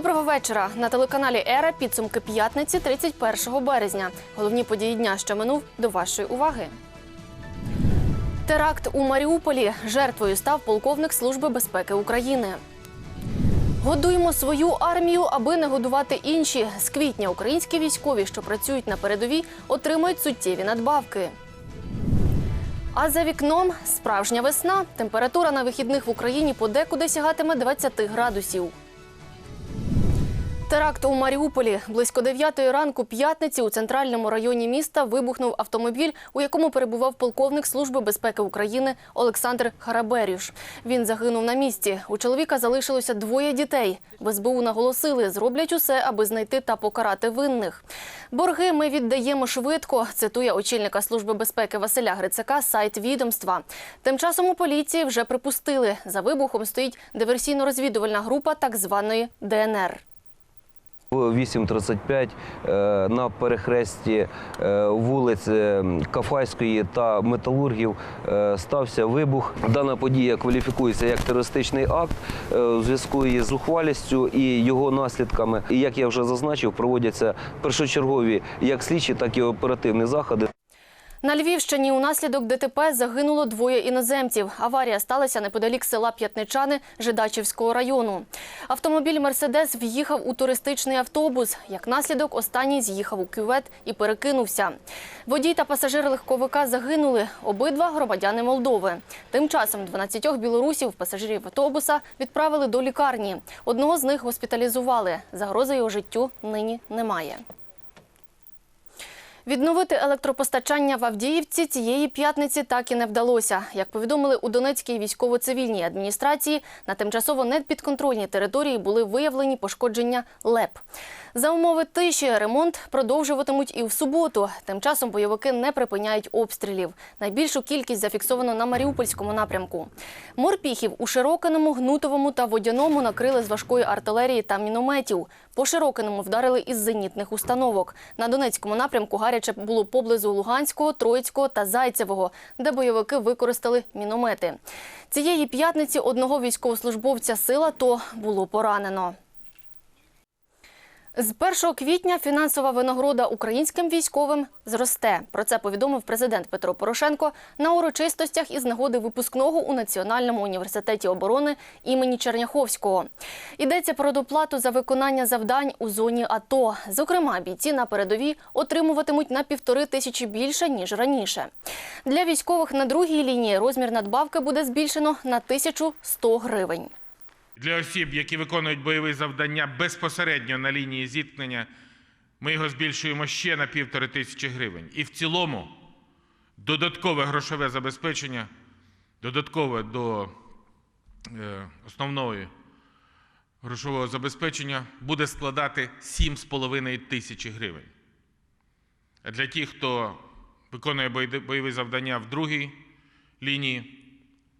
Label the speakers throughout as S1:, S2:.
S1: Доброго вечора на телеканалі Ера. Підсумки п'ятниці 31 березня. Головні події дня, що минув, до вашої уваги. Теракт у Маріуполі. Жертвою став полковник Служби безпеки України. Годуємо свою армію, аби не годувати інші. З квітня українські військові, що працюють на передовій, отримують суттєві надбавки. А за вікном справжня весна. Температура на вихідних в Україні подекуди сягатиме 20 градусів. Теракт у Маріуполі близько 9 ранку п'ятниці у центральному районі міста вибухнув автомобіль, у якому перебував полковник Служби безпеки України Олександр Хараберюш. Він загинув на місці. У чоловіка залишилося двоє дітей. В СБУ наголосили, зроблять усе, аби знайти та покарати винних. Борги ми віддаємо швидко. Цитує очільника Служби безпеки Василя Грицака сайт відомства. Тим часом у поліції вже припустили. За вибухом стоїть диверсійно-розвідувальна група так званої ДНР.
S2: В 8.35 е, на перехресті е, вулиць е, Кафайської та Металургів стався вибух. Дана подія кваліфікується як терористичний акт у зв'язку із ухвалістю і його наслідками. І як я вже зазначив, проводяться першочергові як слідчі, так і оперативні заходи.
S1: На Львівщині унаслідок ДТП загинуло двоє іноземців. Аварія сталася неподалік села П'ятничани Жидачівського району. Автомобіль Мерседес в'їхав у туристичний автобус. Як наслідок, останній з'їхав у кювет і перекинувся. Водій та пасажир легковика загинули. Обидва громадяни Молдови. Тим часом 12 білорусів пасажирів автобуса відправили до лікарні. Одного з них госпіталізували. Загрози його життю нині немає. Відновити електропостачання в Авдіївці цієї п'ятниці так і не вдалося. Як повідомили у Донецькій військово-цивільній адміністрації, на тимчасово непідконтрольній території були виявлені пошкодження ЛЕП. За умови тиші ремонт продовжуватимуть і в суботу. Тим часом бойовики не припиняють обстрілів. Найбільшу кількість зафіксовано на Маріупольському напрямку. Морпіхів у Широкиному, Гнутовому та Водяному накрили з важкої артилерії та мінометів. По Широкиному вдарили із зенітних установок. На Донецькому напрямку гаряче було поблизу Луганського, Троїцького та Зайцевого, де бойовики використали міномети. Цієї п'ятниці одного військовослужбовця сила то було поранено. З 1 квітня фінансова винагорода українським військовим зросте. Про це повідомив президент Петро Порошенко на урочистостях із нагоди випускного у Національному університеті оборони імені Черняховського. Йдеться про доплату за виконання завдань у зоні АТО. Зокрема, бійці на передовій отримуватимуть на півтори тисячі більше ніж раніше. Для військових на другій лінії розмір надбавки буде збільшено на 1100 гривень.
S3: Для осіб, які виконують бойові завдання безпосередньо на лінії зіткнення, ми його збільшуємо ще на півтори тисячі гривень. І в цілому додаткове грошове забезпечення, додаткове до е, основної грошового забезпечення буде складати 7,5 тисячі гривень. А для тих, хто виконує бойові- завдання в другій лінії,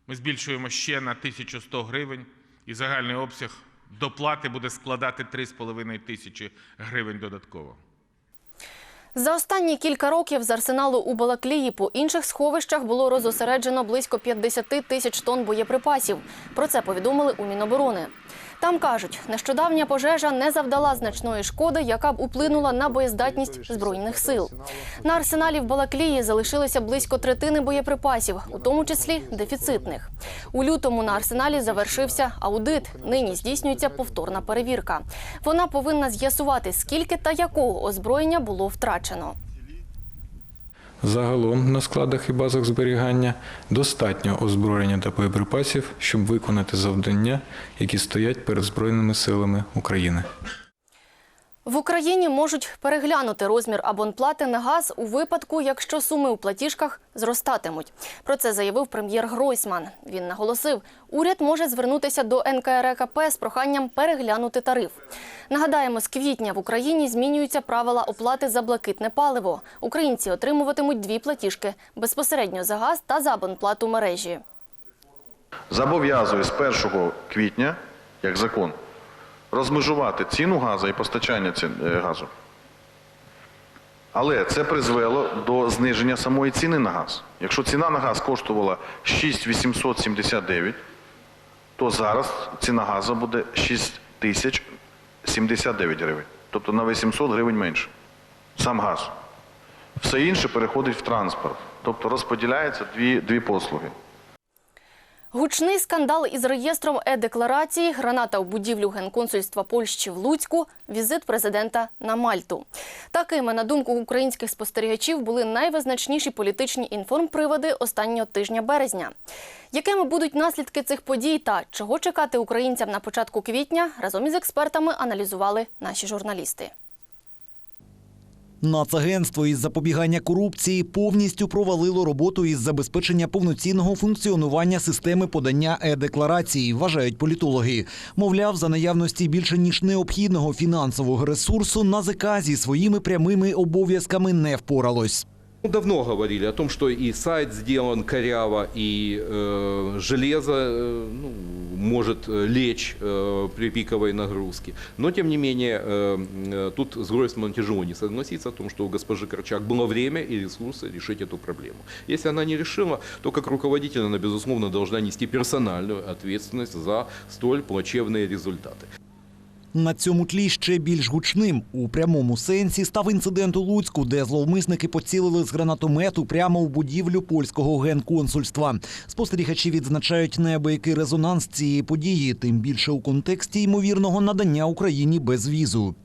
S3: ми збільшуємо ще на 1100 гривень, і загальний обсяг доплати буде складати 3,5 тисячі гривень додатково.
S1: За останні кілька років з арсеналу у Балаклії по інших сховищах було розосереджено близько 50 тисяч тонн боєприпасів. Про це повідомили у Міноборони. Там кажуть, нещодавня пожежа не завдала значної шкоди, яка б уплинула на боєздатність збройних сил. На арсеналі в Балаклії залишилися близько третини боєприпасів, у тому числі дефіцитних. У лютому на арсеналі завершився аудит. Нині здійснюється повторна перевірка. Вона повинна з'ясувати, скільки та якого озброєння було втрачено.
S4: Загалом на складах і базах зберігання достатньо озброєння та боєприпасів, щоб виконати завдання, які стоять перед Збройними силами України.
S1: В Україні можуть переглянути розмір абонплати на газ у випадку, якщо суми у платіжках зростатимуть. Про це заявив прем'єр Гройсман. Він наголосив, уряд може звернутися до НКРКП з проханням переглянути тариф. Нагадаємо, з квітня в Україні змінюються правила оплати за блакитне паливо. Українці отримуватимуть дві платіжки безпосередньо за газ та за абонплату мережі.
S5: зобов'язує з 1 квітня, як закон, розмежувати ціну газу і постачання е, газу. Але це призвело до зниження самої ціни на газ. Якщо ціна на газ коштувала 6,879, то зараз ціна газу буде 79 гривень. Тобто на 800 гривень менше. Сам газ. Все інше переходить в транспорт. Тобто розподіляються дві, дві послуги.
S1: Гучний скандал із реєстром е-декларації, граната в будівлю генконсульства Польщі в Луцьку, візит президента на Мальту. Такими, на думку українських спостерігачів, були найвизначніші політичні інформприводи останнього тижня березня. Якими будуть наслідки цих подій та чого чекати українцям на початку квітня, разом із експертами аналізували наші журналісти.
S6: Нацагентство із запобігання корупції повністю провалило роботу із забезпечення повноцінного функціонування системи подання е-декларації, вважають політологи. Мовляв, за наявності більше ніж необхідного фінансового ресурсу НАЗК зі своїми прямими обов'язками не впоралось.
S7: Ну, Давно говорили о том, что и сайт сделан коряво, и э, железо э, ну, может э, лечь э, при пиковой нагрузке. Но, тем не менее, э, э, тут с Гройсманом тяжело не согласиться о том, что у госпожи Корчак было время и ресурсы решить эту проблему. Если она не решила, то как руководитель она, безусловно, должна нести персональную ответственность за столь плачевные результаты.
S6: На цьому тлі ще більш гучним у прямому сенсі став інцидент у Луцьку, де зловмисники поцілили з гранатомету прямо в будівлю польського генконсульства. Спостерігачі відзначають неабиякий резонанс цієї події, тим більше у контексті ймовірного надання Україні безвізу.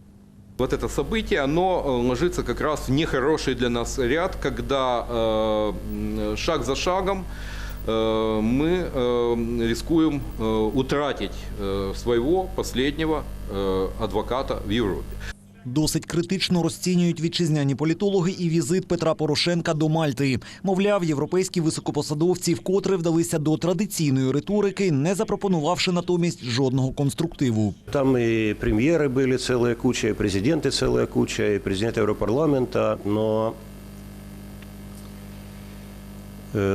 S7: Вот это событие, оно э, ложится как раз в нехороший для нас ряд, когда э, м, шаг за шагом э, мы э, рискуем э, утратить э, своего последнего э, адвоката в Европе.
S6: Досить критично розцінюють вітчизняні політологи і візит Петра Порошенка до Мальти. Мовляв, європейські високопосадовці вкотре вдалися до традиційної риторики, не запропонувавши натомість жодного конструктиву.
S8: Там и премьеры были целая куча, и президенты целая куча, и президент Европарламента, но э,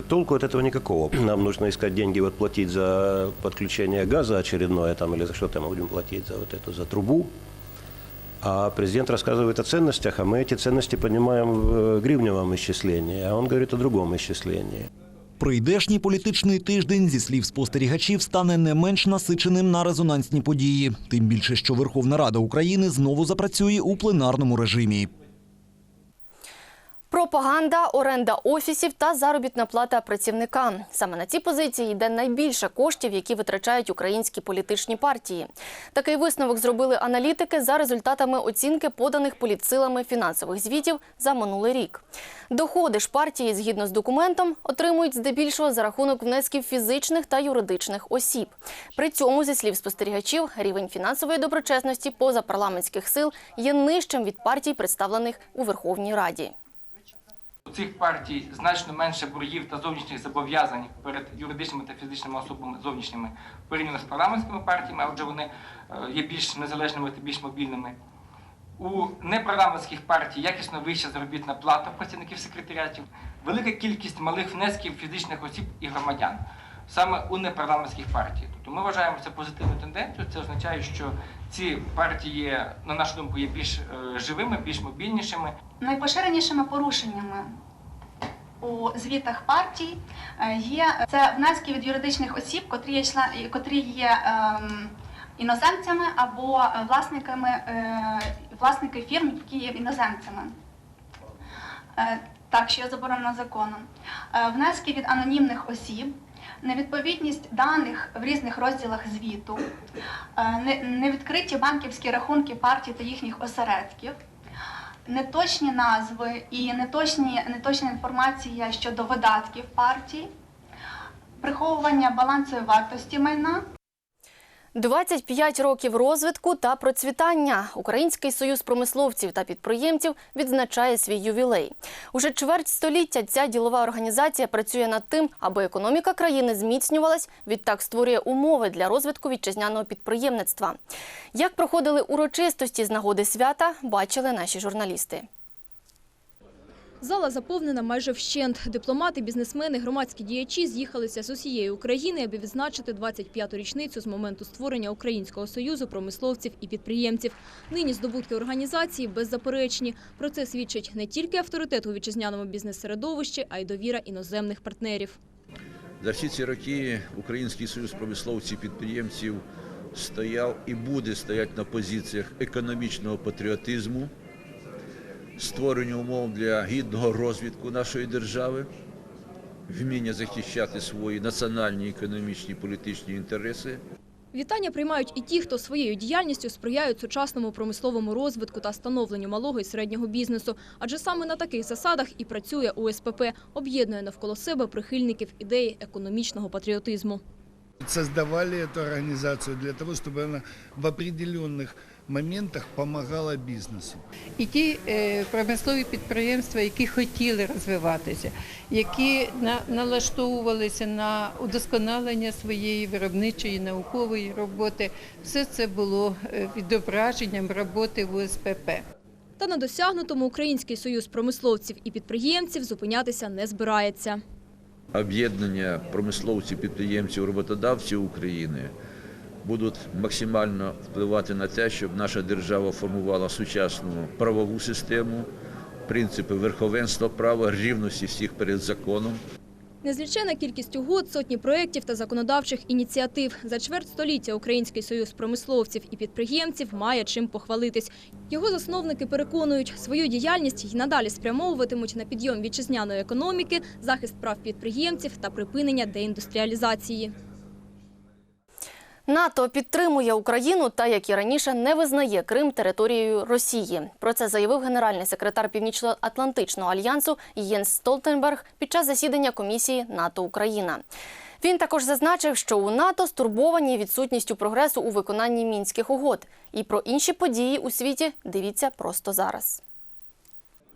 S8: толку от этого никакого. Нам нужно искать деньги, вот платить за подключение газа очередное там, или за что там мы будем платить, за вот эту, за трубу. А президент рассказывает о ценностях, а мы эти ценности понимаем в э, гривневом исчислении, а он говорит о другом исчислении.
S6: Прийдешній політичний тиждень, зі слів спостерігачів, стане не менш насиченим на резонансні події. Тим більше, що Верховна Рада України знову запрацює у пленарному режимі.
S1: Пропаганда, оренда офісів та заробітна плата працівникам. Саме на ці позиції йде найбільше коштів, які витрачають українські політичні партії. Такий висновок зробили аналітики за результатами оцінки поданих політсилами фінансових звітів за минулий рік. Доходи ж партії, згідно з документом, отримують здебільшого за рахунок внесків фізичних та юридичних осіб. При цьому, зі слів спостерігачів, рівень фінансової доброчесності позапарламентських сил є нижчим від партій, представлених у Верховній Раді.
S9: У цих партій значно менше боргів та зовнішніх зобов'язань перед юридичними та фізичними особами зовнішніми порівняно з парламентськими партіями, адже вони е, є більш незалежними та більш мобільними. У непарламентських партій якісно вища заробітна плата працівників секретаріатів, велика кількість малих внесків фізичних осіб і громадян саме у непарламентських партій. Тобто ми вважаємо це позитивною тенденцією. Це означає, що ці партії, на нашу думку, є більш е, живими, більш мобільнішими.
S10: Найпоширенішими порушеннями у звітах партій е, є це внески від юридичних осіб, котрі є, член- котрі є ем, іноземцями або власниками е, власники фірм, які є іноземцями. Е, Так, що є заборонено законом. Е, Внески від анонімних осіб, невідповідність даних в різних розділах звіту, е, невідкриті банківські рахунки партій та їхніх осередків, неточні назви і неточні, неточна інформація щодо видатків партій, приховування балансової вартості майна.
S1: 25 років розвитку та процвітання. Український союз промисловців та підприємців відзначає свій ювілей. Уже чверть століття ця ділова організація працює над тим, аби економіка країни зміцнювалась, відтак створює умови для розвитку вітчизняного підприємництва. Як проходили урочистості з нагоди свята, бачили наші журналісти.
S11: Зала заповнена майже вщент. Дипломати, бізнесмени, громадські діячі з'їхалися з усієї України, аби відзначити 25-ту річницю з моменту створення Українського союзу промисловців і підприємців. Нині здобутки організації беззаперечні. Про це свідчить не тільки авторитет у вітчизняному бізнес-середовищі, а й довіра іноземних партнерів.
S12: За всі ці роки Український союз промисловців і підприємців стояв і буде стояти на позиціях економічного патріотизму, створення умов для гідного розвитку нашої держави, вміння захищати свої національні, економічні, політичні інтереси.
S11: Вітання приймають і ті, хто своєю діяльністю сприяють сучасному промисловому розвитку та становленню малого і середнього бізнесу. Адже саме на таких засадах і працює УСПП, об'єднує навколо себе прихильників ідеї економічного патріотизму.
S13: Создавали эту организацию для того, чтобы она в определенных моментах помогала бизнесу.
S14: І ті е, промислові підприємства, які хотіли розвиватися, які на, налаштовувалися на удосконалення своєї виробничої наукової роботи, все це було е, відображенням роботи в УСПП.
S11: Та на досягнутому Український союз промисловців і підприємців зупинятися не збирається.
S12: Об'єднання промисловців, підприємців, роботодавців України будуть максимально впливати на те, щоб наша держава формувала сучасну правову систему, принципи верховенства права, рівності всіх перед законом.
S11: Незлічена кількість угод, сотні проєктів та законодавчих ініціатив. За чверть століття Український союз промисловців і підприємців має чим похвалитись. Його засновники переконують, свою діяльність й надалі спрямовуватимуть на підйом вітчизняної економіки, захист прав підприємців та припинення деіндустріалізації.
S1: НАТО підтримує Україну та, як і раніше, не визнає Крим територією Росії. Про це заявив генеральний секретар Північно-Атлантичного альянсу Єнс Столтенберг під час засідання комісії НАТО Україна. Він також зазначив, що у НАТО стурбовані відсутністю прогресу у виконанні мінських угод. І про інші події у світі дивіться просто зараз.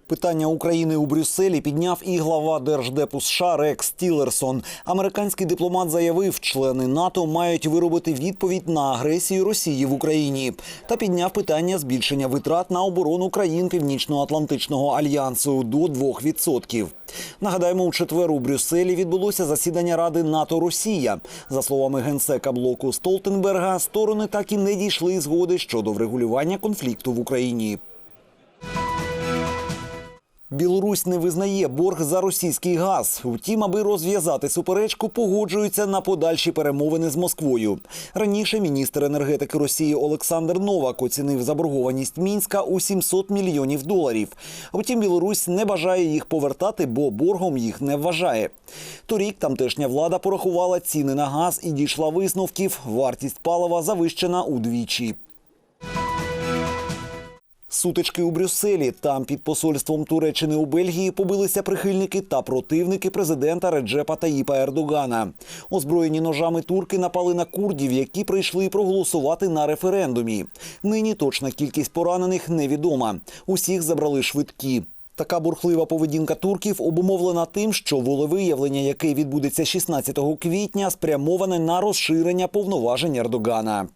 S6: Питання України у Брюсселі підняв і глава Держдепу США Рекс Тілерсон. Американський дипломат заявив, члени НАТО мають виробити відповідь на агресію Росії в Україні та підняв питання збільшення витрат на оборону країн Північно-Атлантичного альянсу до 2%. Нагадаємо, у четвер у Брюсселі відбулося засідання Ради НАТО Росія. За словами генсека блоку Столтенберга, сторони так і не дійшли згоди щодо врегулювання конфлікту в Україні. Білорусь не визнає борг за російський газ. Втім, аби розв'язати суперечку, погоджуються на подальші перемовини з Москвою. Раніше міністр енергетики Росії Олександр Новак оцінив заборгованість мінська у 700 мільйонів доларів. Втім, Білорусь не бажає їх повертати, бо боргом їх не вважає. Торік тамтешня влада порахувала ціни на газ і дійшла висновків. Вартість палива завищена удвічі. Сутички у Брюсселі. Там під посольством Туреччини у Бельгії побилися прихильники та противники президента Реджепа Таїпа Ердогана. Озброєні ножами турки напали на курдів, які прийшли проголосувати на референдумі. Нині точна кількість поранених невідома. Усіх забрали швидкі. Така бурхлива поведінка турків обумовлена тим, що волевиявлення, яке відбудеться 16 квітня, спрямоване на розширення повноважень Ердогана.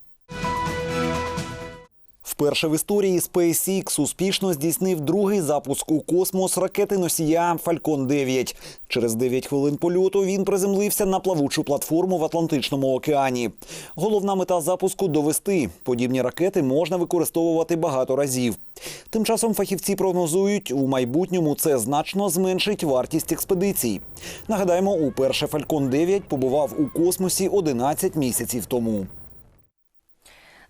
S6: Вперше в історії SpaceX успішно здійснив другий запуск у космос ракети носія Falcon 9. Через 9 хвилин польоту він приземлився на плавучу платформу в Атлантичному океані. Головна мета запуску довести. Подібні ракети можна використовувати багато разів. Тим часом фахівці прогнозують, у майбутньому це значно зменшить вартість експедицій. Нагадаємо, уперше Falcon 9 побував у космосі 11 місяців тому.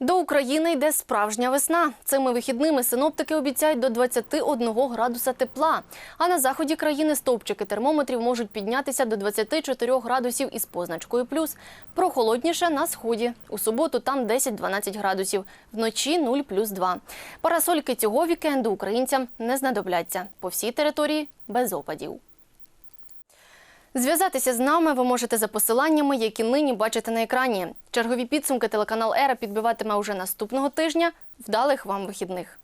S1: До України йде справжня весна. Цими вихідними синоптики обіцяють до 21 градуса тепла. А на заході країни стовпчики термометрів можуть піднятися до 24 градусів із позначкою плюс. Прохолодніше на сході. У суботу там 10-12 градусів. Вночі 0 плюс 2. Парасольки цього вікенду українцям не знадобляться. По всій території без опадів. Зв'язатися з нами ви можете за посиланнями, які нині бачите на екрані. Чергові підсумки телеканал Ера підбиватиме уже наступного тижня. Вдалих вам вихідних.